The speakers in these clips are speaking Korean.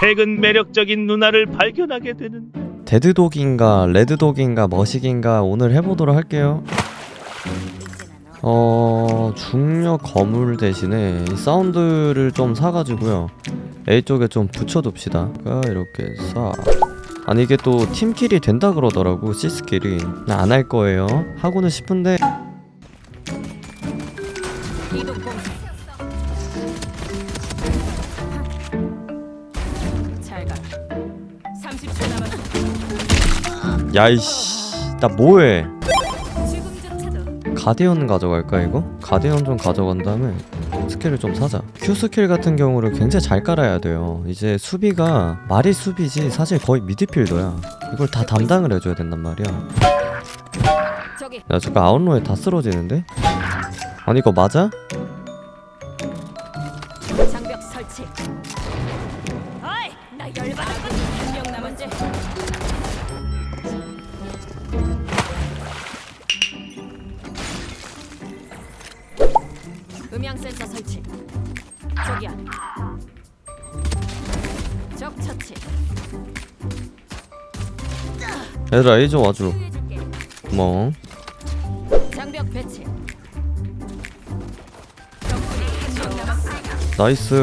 최근 매력적인 누나를 발견하게 되는 데드독인가 레드독인가 머시기인가 오늘 해보도록 할게요. 어... 중력 거물 대신에 이 사운드를 좀 사가지고요. A 쪽에 좀 붙여둡시다. 이렇게 싹 아니 이게 또 팀킬이 된다 그러더라고 시스킬이. 안할 거예요. 하고는 싶은데. 이동 공세. 야이씨 나 뭐해 가디언 가져갈까 이거? 가디언 좀 가져간 다음에 스킬을 좀 사자 Q 스킬 같은 경우를 굉장히 잘 깔아야 돼요 이제 수비가 말이 수비지 사실 거의 미드필더야 이걸 다 담당을 해줘야 된단 말이야 야 잠깐 아웃로에 다 쓰러지는데? 아니 이거 맞아? 장벽 설치. 어이, 나 열받았군. 한명 남았지. 음향 센서 설치. 저기야. 적 처치. 얘들아 A 좀 와줘 해줄게. 고마워 장벽 배치. 적군이 한명 남았습니다. 나이스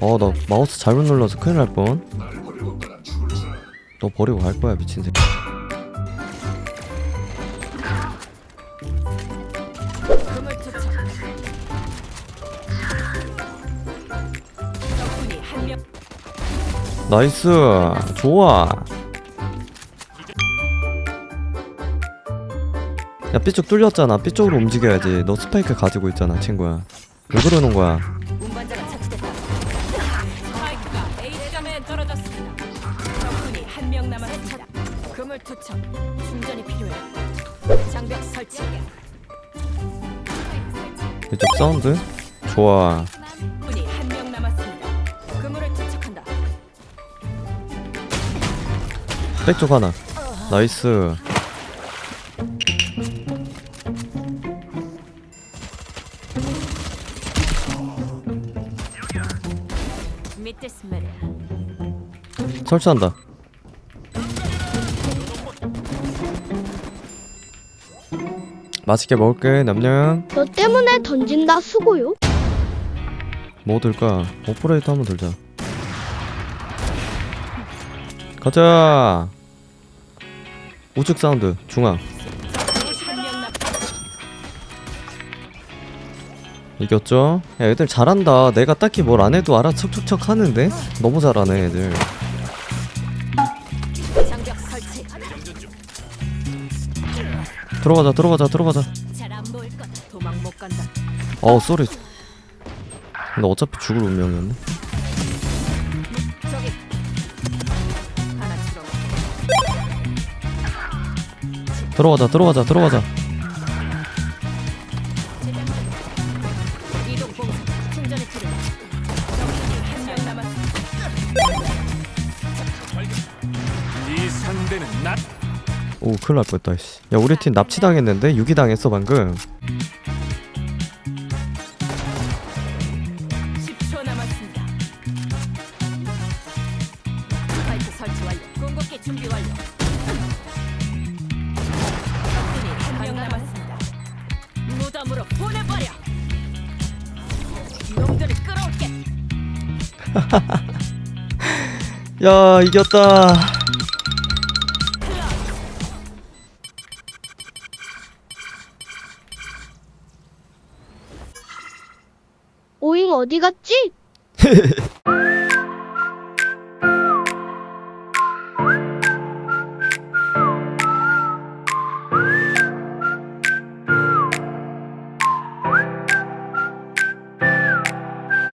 어 나 마우스 잘못 눌러서 큰일 날뻔너 버리고 갈 거야 미친 새끼 나이스 좋아 야 B쪽 뚫렸잖아 B쪽으로 움직여야지 너 스파이크 가지고 있잖아 친구야 왜 그러는 거야 운반자가 처치됐다. 스파이크가 A 지점에 떨어졌습니다. 적군이 한 명 남았습니다. 금을 투척. 충전이 필요해. 장벽 설치. 이쪽 사운드 좋아 백쪽 하나. 나이스. 설치한다. 맛있게 먹을게 남녕 너 때문에 던진다 수고요. 뭐 들까? 오퍼레이터 한번 들자 가자 우측 사운드 중앙. 이겼죠? 야 애들 잘한다 내가 딱히 뭘 안 해도 알아 척척척 하는데? 너무 잘하네 애들. 들어가자 들어가자 들어가자 잘안 보일 거다. 도망 못 간다. 어 쏘리 근데 어차피 죽을 운명이었네 들어가자 들어가자 들어가자 오 큰일 날 뻔했다 씨. 야 우리 팀 납치당했는데 유기당했어 방금 10초 남았습니다. 스파이크 설치 완료. 궁극기 준비 완료. 야 이겼다 오잉 어디 갔지?